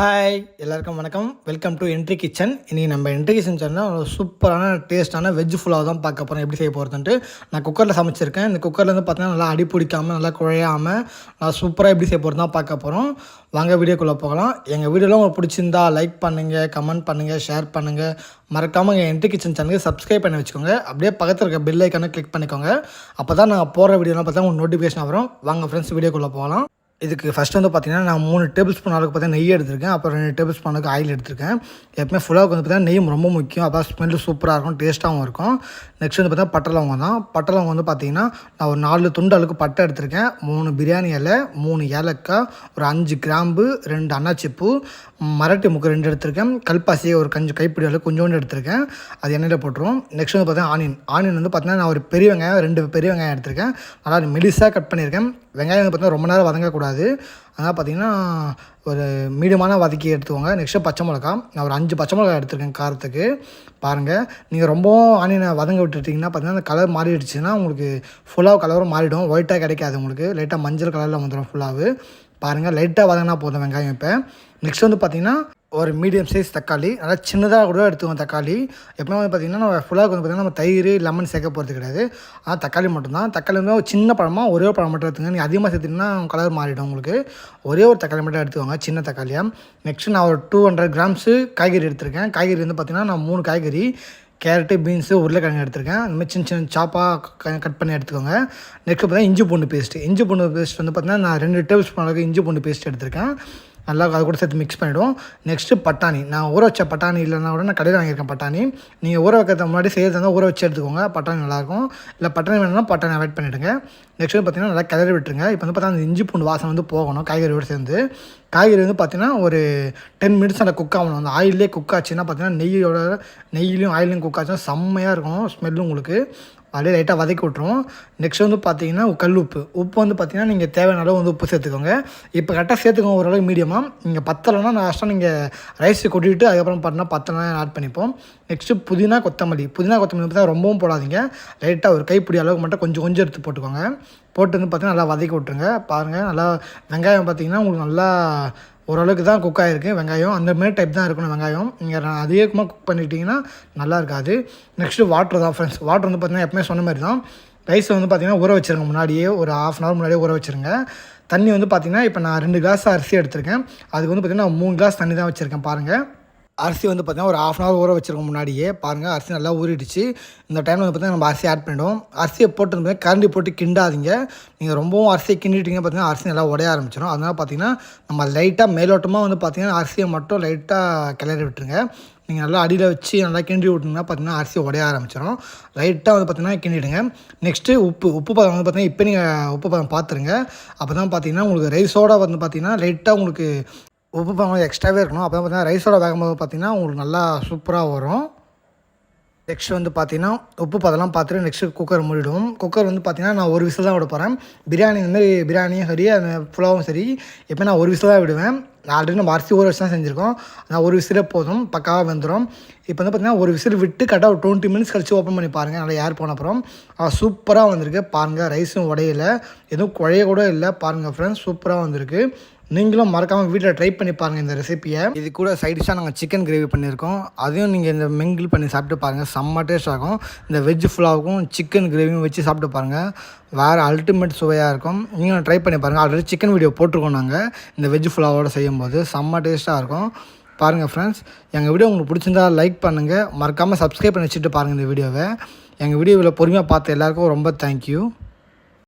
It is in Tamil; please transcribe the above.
ஹாய் எல்லாருக்கும் வணக்கம். வெல்கம் டு என்ட்ரி கிச்சன் இன்றைக்கி நம்ம என்ட்ரி கிச்சன் சொன்னால் ஒரு சூப்பரான டேஸ்ட்டான வெஜ் ஃபுல்லாக தான் பார்க்க போகிறோம் எப்படி செய்ய போகிறதுன்ட்டு நான் குக்கரில் சமைச்சிருக்கேன். இந்த குக்கரில் வந்து பார்த்தீங்கன்னா நல்லா அடி பிடிக்காமல் நல்லா குழையாமல் நல்லா சூப்பராக எப்படி செய்ய போகிறது தான் பார்க்க போகிறோம் வாங்க வீடியோக்குள்ளே போகலாம். எங்கள் வீடியோலாம் உங்களுக்கு பிடிச்சிருந்தா லைக் பண்ணுங்கள் கமெண்ட் பண்ணுங்கள் ஷேர் பண்ணுங்கள் மறக்காமல் எங்கள் என்ட்ரி கிச்சன் சேனலுக்கு சப்ஸ்கிரைப் பண்ணி வச்சுக்கோங்க. அப்படியே பக்கத்தில் இருக்க பெல் ஐக்கானை கிளிக் பண்ணிக்கோங்க. அப்போ தான் நான் போகிற வீடியோலாம் பார்த்தா உங்களுக்கு நோட்டிஃபிகேஷன் வரும். வாங்க ஃப்ரெண்ட்ஸ் வீடியோக்குள்ளே போகலாம். இதுக்கு ஃபஸ்ட்டு வந்து பார்த்தீங்கன்னா நான் மூணு டேபிள் ஸ்பூன் அளவுக்கு பார்த்தீங்கன்னா நெய் எடுத்திருக்கேன். அப்புறம் ரெண்டு டேபிள் ஸ்பூன் அளவுக்கு ஆயில் எடுத்திருக்கேன். எப்பவுமே ஃபுல்லாக வந்து பார்த்தீங்கன்னா நெய் ரொம்ப முக்கியம். அப்போ ஸ்மெல்லு சூப்பராக இருக்கும் டேஸ்ட்டாகவும் இருக்கும். நெக்ஸ்ட் வந்து பார்த்தீங்கன்னா பட்டை லவங்கம் தான். பட்டை லவங்கம் வந்து பார்த்தீங்கன்னா நான் ஒரு நாலு துண்டு அளவுக்கு பட்டை எடுத்திருக்கேன். மூணு பிரியாணி இலை மூணு ஏலக்காய் ஒரு அஞ்சு கிராம்பு ரெண்டு அன்னாச்சிப்பூ மரட்டி முக்கு ரெண்டு எடுத்திருக்கேன். கல்பாசி ஒரு கஞ்சி கைப்பிடி அளவு கொஞ்சோண்டு எடுத்திருக்கேன். அது எண்ணெயில் போட்டுருவோம். நெக்ஸ்ட் வந்து பார்த்தீங்கன்னா ஆனியன் ஆனியன் வந்து பார்த்தீங்கன்னா நான் ஒரு பெரிய வெங்காயம் ரெண்டு பெரிய வெங்காயம் எடுத்திருக்கேன். நல்லா மெலிசாக கட் பண்ணியிருக்கேன். வெங்காயம் பார்த்திங்கன்னா பார்த்தீங்கன்னா ரொம்ப நேரம் வதங்கக்கூடாது. அதனால் பார்த்தீங்கன்னா ஒரு மீடியமான வதக்கி எடுத்துக்கோங்க. நெக்ஸ்ட்டு பச்சை மிளகா. நான் ஒரு அஞ்சு பச்சை மிளகா எடுத்திருக்கேன் காரத்துக்கு. பாருங்கள் நீங்கள் ரொம்பவும் ஆனியனை வதங்க விட்டுட்டிங்கன்னா பார்த்தீங்கன்னா அந்த கலர் மாறிடுச்சுன்னா உங்களுக்கு ஃபுல்லாக கலரும் மாறிடும். ஒயிட்டாக கிடைக்காது உங்களுக்கு. லைட்டாக மஞ்சள் கலரில் வந்துடும் ஃபுல்லாகவே பாருங்கள் லைட்டாக வதங்கினா போதும் வெங்காயம் இப்போ. நெக்ஸ்ட் வந்து பார்த்திங்கன்னா ஒரு மீடியம் சைஸ் தக்காளி நல்லா சின்னதாக கூட எடுத்துக்கோங்க தக்காளி. எப்பவுமே வந்து பார்த்திங்கன்னா நம்ம ஃபுல்லாக வந்து பார்த்திங்கன்னா நம்ம தயிர் லெமன் சேர்க்க போகிறது கிடையாது. ஆனால் தக்காளி மட்டும்தான். தக்காளி வந்து ஒரு சின்ன பழமாக ஒரே ஒரு பழம் மட்டும் எடுத்துங்க நீங்கள் அதிகமாக சேர்த்திங்கன்னா கலர் மாறிடும் உங்களுக்கு. ஒரே ஒரு தக்காளி மட்டும் எடுத்துக்கோங்க சின்ன தக்காளியாக நெக்ஸ்ட்டு நான் ஒரு டூ ஹண்ட்ரட் கிராம்ஸு காய்கறி எடுத்திருக்கேன். காய்கறி வந்து பார்த்திங்கன்னா நான் மூணு காய்கறி. கேரட்டு பீன்ஸு உருளைக்கிழங்கு எடுத்திருக்கேன். இந்த மாதிரி சின்ன சின்ன சாப்பாக கட் பண்ணி எடுத்துக்கோங்க. நெக்ஸ்ட் பார்த்தீங்கன்னா இஞ்சி பூண்டு பேஸ்ட்டு இஞ்சி பூண்டு பேஸ்ட் வந்து பார்த்திங்கன்னா நான் ரெண்டு டேபிள் ஸ்பூன் அளவுக்கு இஞ்சி பூண்டு பேஸ்ட் எடுத்திருக்கேன். நல்லா அது கூட சேர்த்து மிக்ஸ் பண்ணிவிடும் நெக்ஸ்ட்டு பட்டாணி. நான் ஊற வச்ச பட்டாணி இல்லைனா கூட நான் கடையில் வாங்கியிருக்கேன் பட்டாணி. நீங்கள் ஊற வைக்கிறது முன்னாடி செய்யறது இருந்தால் ஊற வச்சு எடுத்துக்கோங்க. பட்டாணி நல்லாயிருக்கும். இல்லை பட்டாணி வேணும்னா பட்டாணி அவாய்ட் பண்ணிவிடுங்க நெக்ஸ்ட் வந்து பார்த்திங்கன்னா நல்லா கிளறி விட்டுருங்க. இப்போ வந்து பார்த்தா அந்த இஞ்சி பூண்டு வாசனை வந்து போகணும். காய்கறியோடு சேர்ந்து. காய்கறி வந்து பார்த்திங்கன்னா ஒரு டென் மினிட்ஸ் அந்த குக் ஆகணும். அந்த ஆயிலே குக் ஆச்சுன்னா பார்த்தீங்கன்னா நெய்யோட நெய்யிலையும் ஆயிலையும் குக் ஆச்சுன்னா செம்மையாக இருக்கும். ஸ்மெல்லும் உங்களுக்கு. அப்படியே லைட்டாக வதக்கி விட்ருவோம் நெக்ஸ்ட் வந்து பார்த்தீங்கன்னா கல் உப்பு. உப்பு வந்து பார்த்தீங்கன்னா நீங்கள் தேவையான அளவு வந்து உப்பு சேர்த்துக்கோங்க. இப்போ கரெக்டாக சேர்த்துக்கோங்க ஓரளவுக்கு மீடியமாக நீங்கள் பத்தலைன்னா லாஸ்ட்டாக நீங்கள் ரைஸ் கொட்டிட்டு அதுக்கப்புறம் பார்த்தீங்கன்னா பத்தலை ஆட் பண்ணிப்போம். நெக்ஸ்ட்டு புதினா கொத்தமல்லி. புதினா கொத்தமல்லி பார்த்தா ரொம்பவும் போடாதீங்க. லைட்டாக ஒரு கைப்பிடி அளவுக்கு மட்டும் கொஞ்சம் கொஞ்சம் எடுத்து போட்டுக்கோங்க. போட்டு வந்து பார்த்தீங்கன்னா நல்லா வதக்கி விட்ருங்க பாருங்கள் நல்லா வெங்காயம் பார்த்தீங்கன்னா உங்களுக்கு நல்லா ஓரளவுக்கு தான் குக் ஆகிருக்கு வெங்காயம் அந்த மாதிரி டைப் தான் இருக்கணும் வெங்காயம். நீங்கள் அதிகமாக குக் பண்ணிட்டீங்கன்னா நல்லா இருக்காது. நெக்ஸ்ட்டு வாட்ரு தான் ஃப்ரெண்ட்ஸ் வாட்டர் வந்து பார்த்திங்கன்னா எப்பவுமே சொன்ன மாதிரி தான். ரைஸ் வந்து பார்த்திங்கன்னா ஊற வச்சுருங்க முன்னாடியே. ஒரு ஆஃப் அன் ஹவர் முன்னாடியே ஊற வச்சுருங்க. தண்ணி வந்து பார்த்திங்கன்னா இப்போ நான் ரெண்டு கிளாஸ் அரிசி எடுத்திருக்கேன். அதுக்கு வந்து பார்த்திங்கன்னா மூணு கிளாஸ் தண்ணி தான் வச்சுருக்கேன் பாருங்கள் அரிசி வந்து பார்த்திங்கன்னா ஒரு ஆஃப் அன் ஹவர் ஊற வச்சிருக்க முன்னாடியே பாருங்கள் அரிசி நல்லா ஊறிடுச்சு. இந்த டைமில் வந்து பார்த்திங்கன்னா நம்ம அரிசி ஆட் பண்ணிவிடுவோம் அரிசியை போட்டு கரண்டி போட்டு கிண்டாதீங்க. நீங்கள் ரொம்பவும் அரிசியை கிண்டிட்டீங்க பார்த்திங்கன்னா அரிசி நல்லா உடைய ஆரம்பிச்சிடும் அதனால் பார்த்திங்கன்னா நம்ம லைட்டாக மேலோட்டமாக வந்து பார்த்திங்கன்னா அரிசியை மட்டும் லைட்டாக கிளறி விட்டுருங்க. நீங்கள் நல்லா அடியில் வச்சு நல்லா கிண்டி விட்டிங்கன்னா பார்த்தீங்கன்னா அரிசி உடைய ஆரம்பிச்சிடும் லைட்டாக வந்து பார்த்திங்கன்னா கிண்டிடுங்க. நெக்ஸ்ட்டு உப்பு உப்பு பதம் வந்து பார்த்திங்கன்னா இப்போ நீங்கள் உப்பு பதம் பார்த்துருங்க. அப்போ தான் பார்த்தீங்கன்னா உங்களுக்கு ரைஸோடு வந்து பார்த்திங்கன்னா லைட்டாக உங்களுக்கு உப்பு பழம் எக்ஸ்ட்ராவே இருக்கணும். அப்போ பார்த்தீங்கன்னா ரைஸோட வேகும்போது பார்த்தீங்கன்னா உங்களுக்கு நல்லா சூப்பராக வரும். நெக்ஸ்ட் வந்து பார்த்தீங்கன்னா உப்பு பதெல்லாம் பார்த்துட்டு நெக்ஸ்ட்டு குக்கர் மூடிடுவோம். குக்கர் வந்து பார்த்திங்கன்னா நான் ஒரு விசில் தான் விட போகிறேன் பிரியாணி இந்தமாதிரி பிரியாணியும் சரி அந்த புலாவும் சரி எப்போ நான் ஒரு விசில் தான் விடுவேன். ஆல்ரெடி நம்ம அரிசி ஒரு வருஷம் தான் செஞ்சுருக்கோம். நான் ஒரு விசிலே போதும் பக்காவாக வந்துடும் இப்போ வந்து பார்த்திங்கன்னா ஒரு விசில் விட்டு கரெக்டாக ஒரு டுவெண்ட்டி மினிட்ஸ் கழிச்சு ஓப்பன் பண்ணி பாருங்கள் நல்லா ஏர் போன அப்புறம். சூப்பராக வந்திருக்கு. பாருங்கள் ரைஸும் உடையில. எதுவும் குழைய கூட இல்லை. பாருங்கள் ஃப்ரெண்ட்ஸ் சூப்பராக வந்திருக்கு. நீங்களும் மறக்காமல் வீட்டில் ட்ரை பண்ணி பாருங்கள் இந்த ரெசிப்பியை இது கூட சைடிஷாக நாங்கள் சிக்கன் கிரேவி பண்ணியிருக்கோம் அதையும் நீங்கள் இந்த மிங்கிள் பண்ணி சாப்பிட்டு பாருங்கள் செம்ம டேஸ்ட் ஆகும் இந்த வெஜ் ஃபுல்லாவுக்கும் சிக்கன் கிரேவியும் வச்சு சாப்பிட்டு பாருங்கள் வேறு அல்டிமேட் சுவையாக இருக்கும். நீங்களும் ட்ரை பண்ணி பாருங்கள் ஆல்ரெடி சிக்கன் வீடியோ போட்டிருக்கோம் நாங்கள் இந்த வெஜ் ஃபுல்லாவோடு செய்யும்போது செம்ம டேஸ்ட்டாக இருக்கும். பாருங்கள் ஃப்ரெண்ட்ஸ் எங்கள் வீடியோ உங்களுக்கு பிடிச்சிருந்தா லைக் பண்ணுங்கள் மறக்காமல் சப்ஸ்கிரைப் பண்ணி வச்சுட்டு பாருங்கள் இந்த வீடியோவை எங்கள் வீடியோவில் பொறுமையாக பார்த்த எல்லாருக்கும் ரொம்ப தேங்க்யூ